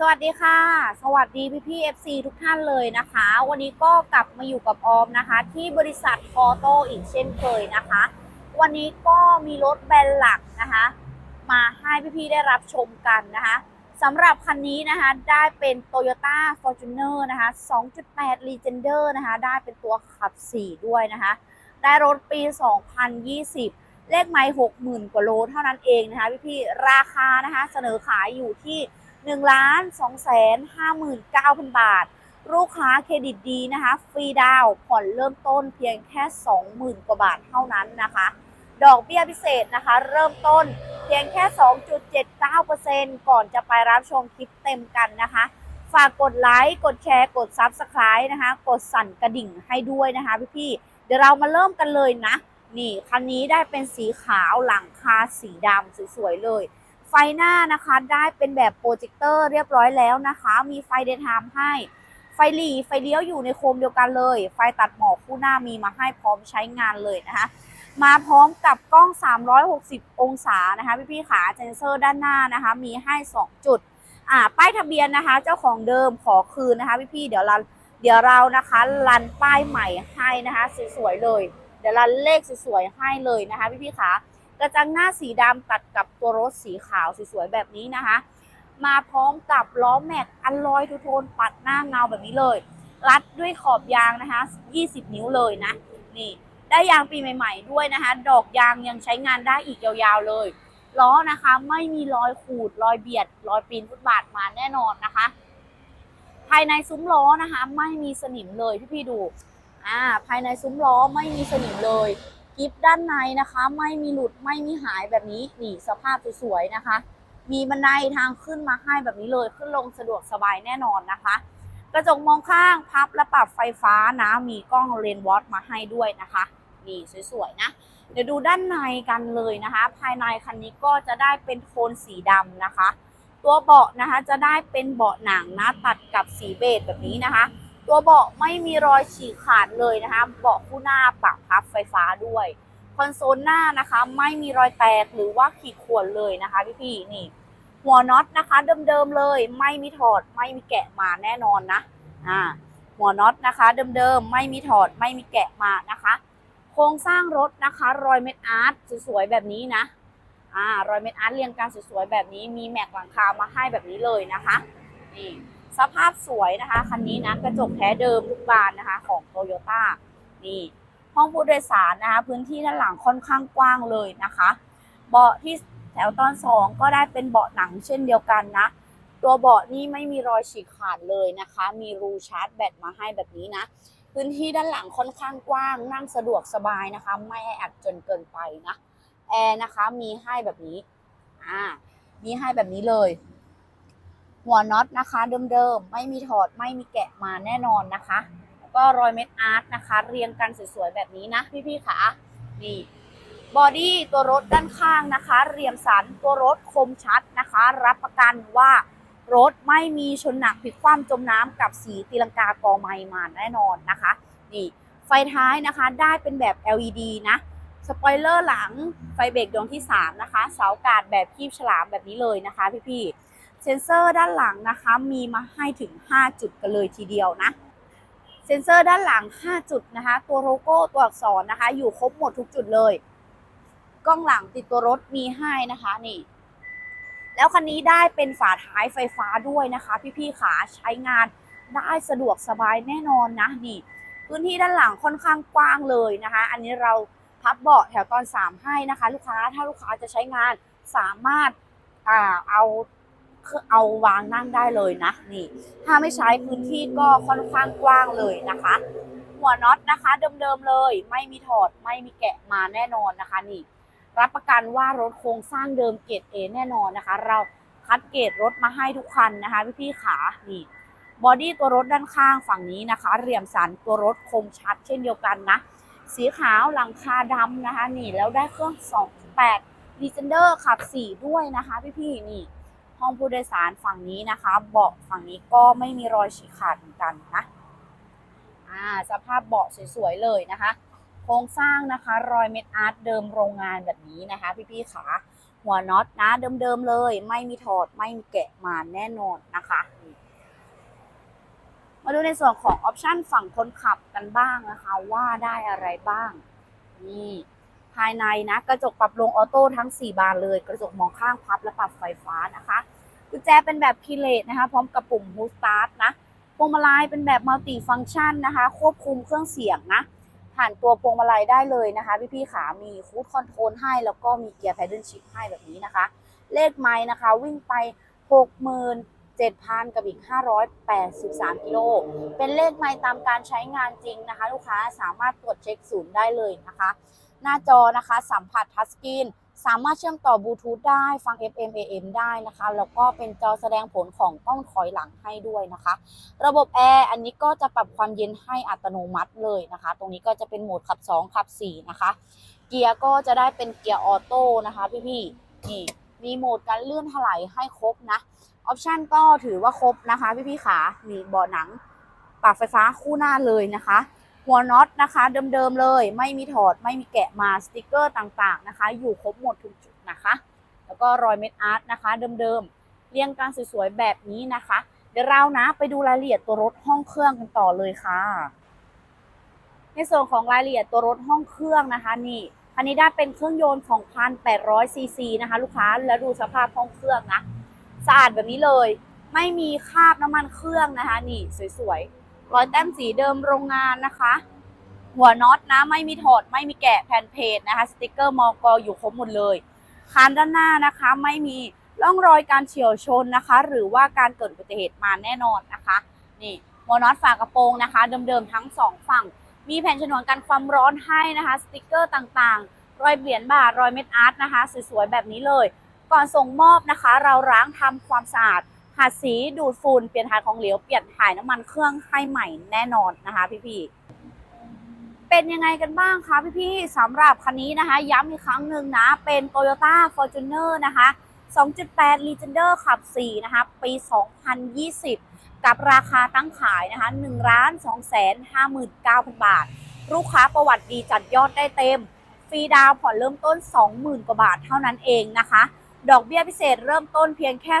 สวัสดีค่ะ สวัสดีพี่พี่ๆ FC ทุกท่านเลยนะคะ วันนี้ก็กลับมาอยู่กับออมนะคะ ที่บริษัทออโตอีกเช่นเคยนะคะ วันนี้ก็มีรถแบรนด์หลักนะคะ มาให้พี่พี่ได้รับชมกันนะคะสำหรับคันนี้นะคะได้เป็น Toyota Fortuner นะคะ 2.8 Legender นะคะ ได้เป็นตัวขับ 4 ด้วยนะคะ ได้รถปี 2020 เลขไมล์60,000 กว่าโลเท่านั้นเองนะคะพี่พี่ราคานะคะเสนอขายอยู่ที่ 1ล้าน2แสน59,000 บาท ลูกค้าเครดิตดีนะคะ ฟรีดาวผ่อนเริ่มต้นเพียงแค่ 20,000 กว่าบาทเท่านั้นนะคะ ดอกเบี้ยพิเศษนะคะ เริ่มต้นเพียงแค่ 2.79%ก่อนจะไปรับชมคลิปเต็มกันนะคะ ฝากกดไลค์ กดแชร์ กด Subscribe นะคะ กดสั่นกระดิ่งให้ด้วยนะคะพี่ๆ เดี๋ยวเรามาเริ่มกันเลยนะ นี่คันนี้ได้เป็นสีขาวหลังคาสีดำสวยๆเลย ฟหน้านะคะได้เป็นแบบโปรเจคเตอร์เรียบร้อยแล้วนะคะ มีไฟเดนไทม์ให้ ไฟหลีไฟเลี้ยวอยู่ในโคมเดียวกันเลย ไฟตัดหมอกคู่หน้ามีมาให้พร้อมใช้งานเลยนะคะ มาพร้อมกับกล้อง 360 องศานะคะพี่ๆขาเซนเซอร์ด้านหน้านะคะ มีให้ 2 จุดอ่าป้ายทะเบียนนะคะ เจ้าของเดิมขอคืนนะคะพี่ๆเดี๋ยวเราเดี๋ยวเรานะคะรันป้ายใหม่ให้นะคะสวยๆเลย เดี๋ยวรันเลขสวยๆให้เลยนะคะพี่ๆขา กระจังหน้าสีดำตัดกับตัวรถสีขาวสวยๆแบบนี้นะคะ มาพร้อมกับล้อแม็กอันลอยทูโทนปัดหน้าเงาแบบนี้เลย รัดด้วยขอบยางนะคะ 20 นิ้วเลยนะ นี่ ได้ยางปีใหม่ ๆ ด้วยนะคะ ดอกยางยังใช้งานได้อีกยาวๆเลยล้อนะคะไม่มีรอยขูดรอยเบียด รอยปีนฟุตบาทมาแน่นอนนะคะ ภายในซุ้มล้อนะคะ ไม่มีสนิมเลยพี่ๆดูอ่าภายในซุ้มล้อไม่มีสนิมเลย กิฟด้านในนะคะ ไม่มีหลุดไม่มีหายแบบนี้นี่สภาพสวยๆนะคะ มีบันไดทางขึ้นมาให้แบบนี้เลยขึ้นลงสะดวกสบายแน่นอนนะคะ กระจกมองข้างพับและปรับไฟฟ้านะ มีกล้องเลนวอตมาให้ด้วยนะคะนี่สวยๆนะ เดี๋ยวดูด้านในกันเลยนะคะ ภายในคันนี้ก็จะได้เป็นโทนสีดำนะคะ ตัวเบาะนะคะจะได้เป็นเบาะหนังนะตัดกับสีเบจแบบนี้นะคะ ตัวเบาะไม่มีรอยฉีกขาดเลยนะคะ เบาะคู่หน้าปรับพับไฟฟ้าด้วย คอนโซลหน้านะคะ ไม่มีรอยแตกหรือว่าขีดข่วนเลยนะคะพี่ๆนี่ หัวน็อตนะคะ เดิมๆเลย ไม่มีถอด ไม่มีแกะมาแน่นอนนะ อ่า หัวน็อตนะคะ เดิมๆไม่มีถอด ไม่มีแกะมานะคะ โครงสร้างรถนะคะ รอยเม็ดอาร์ตสวยๆแบบนี้นะอ่ารอยเม็ดอาร์ตเรียงกันสวยๆแบบนี้มีแม็กหลังคามาให้แบบนี้เลยนะคะ นี่ สภาพสวยนะคะ คันนี้นะกระจกแท้เดิมทุกบานนะคะ ของโตโยต้านี่ ห้องผู้โดยสารนะคะ พื้นที่ด้านหลังค่อนข้างกว้างเลยนะคะ เบาะที่แถวตอนสองก็ได้เป็นเบาะหนังเช่นเดียวกันนะ ตัวเบาะนี่ไม่มีรอยฉีกขาดเลยนะคะ มีรูชาร์จแบตมาให้แบบนี้นะ พื้นที่ด้านหลังค่อนข้างกว้าง นั่งสะดวกสบายนะคะ ไม่แออัดจนเกินไปนะแอร์นะคะมีให้แบบนี้อ่ามีให้แบบนี้เลย หัวน็อตนะคะเดิมๆ ไม่มีถอดไม่มีแกะมาแน่นอนนะคะก็รอยเม็ดอาร์ตนะคะ เรียงกันสวยๆแบบนี้นะพี่ๆค่ะนี่บอดี้ตัวรถด้านข้างนะคะ เรียมสันตัวรถคมชัดนะคะ รับประกันว่ารถไม่มีชนหนักพลิกคว่ำจมน้ำกับสีตีลังกากอไม้มาแน่นอนนะคะนี่ไฟท้ายนะคะได้เป็นแบบ LED นะสปอยเลอร์หลังไฟเบรกดวงที่ 3 นะคะ เสากาดแบบคีบฉลามแบบนี้เลยนะคะพี่ๆ เซนเซอร์ด้านหลังนะคะ มีมาให้ถึง 5 จุดกันเลยทีเดียวนะ เซนเซอร์ด้านหลัง 5 จุดนะคะ ตัวโลโก้ตัวอักษรนะคะ อยู่ครบหมดทุกจุดเลย กล้องหลังติดตัวรถมีให้นะคะนี่ แล้วคันนี้ได้เป็นฝาท้ายไฟฟ้าด้วยนะคะ พี่ๆขาใช้งานได้สะดวกสบายแน่นอนนะนี่ พื้นที่ด้านหลังค่อนข้างกว้างเลยนะคะ อันนี้เราพับเบาะแถวตอน 3 ให้นะคะ ลูกค้าถ้าลูกค้าจะใช้งานสามารถอ่าเอา เอาวางนั่งได้เลยนะนี่ถ้าไม่ใช้พื้นที่ก็ค่อนข้างกว้างเลยนะคะ หัวน็อตนะคะเดิมๆเลย ไม่มีถอดไม่มีแกะมาแน่นอนนะคะนี่ รับประกันว่ารถโครงสร้างเดิมเกรดเอแน่นอนนะคะ เราคัดเกรดรถมาให้ทุกคันนะคะพี่ๆขานี่บอดี้ตัวรถด้านข้างฝั่งนี้นะคะเรียมสันตัวรถคมชัดเช่นเดียวกันนะ สีขาวหลังคาดำนะคะ นี่แล้วได้เครื่อง 28 d e c e n d e r ขับ 4 ด้วยนะคะพี่ๆนี่ ห้องผู้โดยสารฝั่งนี้นะคะ เบาะฝั่งนี้ก็ไม่มีรอยฉีกขาดเหมือนกันนะอ่าสภาพเบาะสวยๆเลยนะคะ โครงสร้างนะคะ รอยเม็ดอาร์ตเดิมโรงงานแบบนี้นะคะ พี่ๆขาหัวน็อตนะเดิมๆเลย ไม่มีถอดไม่มีแกะมาแน่นอนนะคะมาดูในส่วนของออปชันฝั่งคนขับกันบ้างนะคะ ว่าได้อะไรบ้าง นี่ ภายในนะ กระจกปรับลงออโต้ทั้ง 4 บานเลย กระจกมองข้างพับและปรับไฟฟ้านะคะกุญแจเป็นแบบคีเลสนะคะ พร้อมกับปุ่มฮูสตาร์ทนะพวงมาลัยเป็นแบบมัลติฟังก์ชันนะคะ ควบคุมเครื่องเสียงนะ ผ่านตัวพวงมาลัยได้เลยนะคะ พี่ๆขามีคูดคอนโทรลให้ แล้วก็มีเกียร์ p พดเดิลชิพให้แบบนี้นะคะ เลขไม้นะคะ วิ่งไป67,000 กับอีก 583 กิโล เป็นเลขไม้ตามการใช้งานจริงนะคะ ลูกค้าสามารถตรวจเช็คศูนย์ได้เลยนะคะ หน้าจอนะคะสัมผัสทัชสกรีนสามารถเชื่อมต่อบลูทูธได้ฟัง FM AM ได้นะคะ แล้วก็เป็นจอแสดงผลของกล้องถอยหลังให้ด้วยนะคะ ระบบแอร์อันนี้ก็จะปรับความเย็นให้อัตโนมัติเลยนะคะ ตรงนี้ก็จะเป็นโหมดขับ 2 ขับ 4 นะคะ เกียร์ก็จะได้เป็นเกียร์ออโต้นะคะพี่ๆนี่มีโหมดการเลื่อนถลายให้ครบนะออปชันก็ถือว่าครบนะคะพี่ๆขามีเบาะหนังปรับไฟฟ้าคู่หน้าเลยนะคะ หัวน็อตนะคะ เดิมๆเลย ไม่มีถอดไม่มีแกะมาสติกเกอร์ต่างๆนะคะ อยู่ครบหมดทุกจุดนะคะ แล้วก็รอยเม็ดอาร์ตนะคะ เดิมๆเรียงกันสวยๆแบบนี้นะคะ เดี๋ยวเรานะไปดูรายละเอียดตัวรถห้องเครื่องกันต่อเลยค่ะ ในส่วนของรายละเอียดตัวรถห้องเครื่องนะคะนี่คันนี้ได้เป็นเครื่องยนต์2,800ซีซีนะคะ ลูกค้าแล้วดูสภาพห้องเครื่องนะสะอาดแบบนี้เลย ไม่มีคราบน้ำมันเครื่องนะคะ นี่สวยๆ รอยแต้มสีเดิมโรงงานนะคะ หัวน็อตนะไม่มีถอดไม่มีแกะแผ่นเพจนะคะ สติกเกอร์มอกอยู่ครบหมดเลยคานด้านหน้านะคะไม่มีร่องรอยการเฉียวชนนะคะ หรือว่าการเกิดอุบัติเหตุมาแน่นอนนะคะนี่หัวน็อตฝากระโปรงนะคะ เดิมๆทั้งสองฝั่ง มีแผ่นฉนวนกันความร้อนให้นะคะ สติกเกอร์ต่างๆ รอยเหรียญบาทรอยเม็ดอาร์ตนะคะสวยๆแบบนี้เลย ก่อนส่งมอบนะคะ เราล้างทำความสะอาด หัดสีดูดฝุ่นเปลี่ยนถ่ายของเหลวเปลี่ยนถ่ายน้ำมันเครื่องให้ใหม่แน่นอนนะคะพี่ๆเป็นยังไงกันบ้างคะพี่ๆสำหรับคันนี้นะคะ ย้ำอีกครั้งหนึ่งนะ เป็น Toyota Fortuner นะคะ 2.8 Legender ขับ 4 นะคะ ปี 2020 กับราคาตั้งขายนะคะ1ล้าน2แสน59,000 บาท ลูกค้าประวัติดีจัดยอดได้เต็ม ฟรีดาวผ่อนเริ่มต้น 20,000 กว่าบาทเท่านั้นเองนะคะ ดอกเบี้ยพิเศษเริ่มต้นเพียงแค่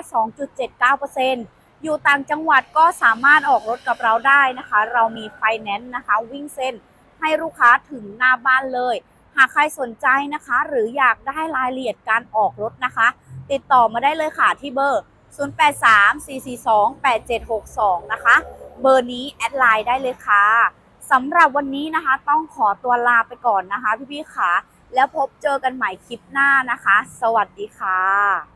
2.79%อยู่ต่างจังหวัดก็สามารถออกรถกับเราได้นะคะ เรามีไฟแนนซ์นะคะ วิ่งเส้นให้ลูกค้าถึงหน้าบ้านเลย หากใครสนใจนะคะ หรืออยากได้รายละเอียดการออกรถนะคะ ติดต่อมาได้เลยค่ะที่เบอร์ 0834428762 นะคะ เบอร์นี้แอดไลน์ได้เลยค่ะสำหรับวันนี้นะคะต้องขอตัวลาไปก่อนนะคะพี่ๆค่ะ แล้วพบเจอกันใหม่คลิปหน้านะคะ สวัสดีค่ะ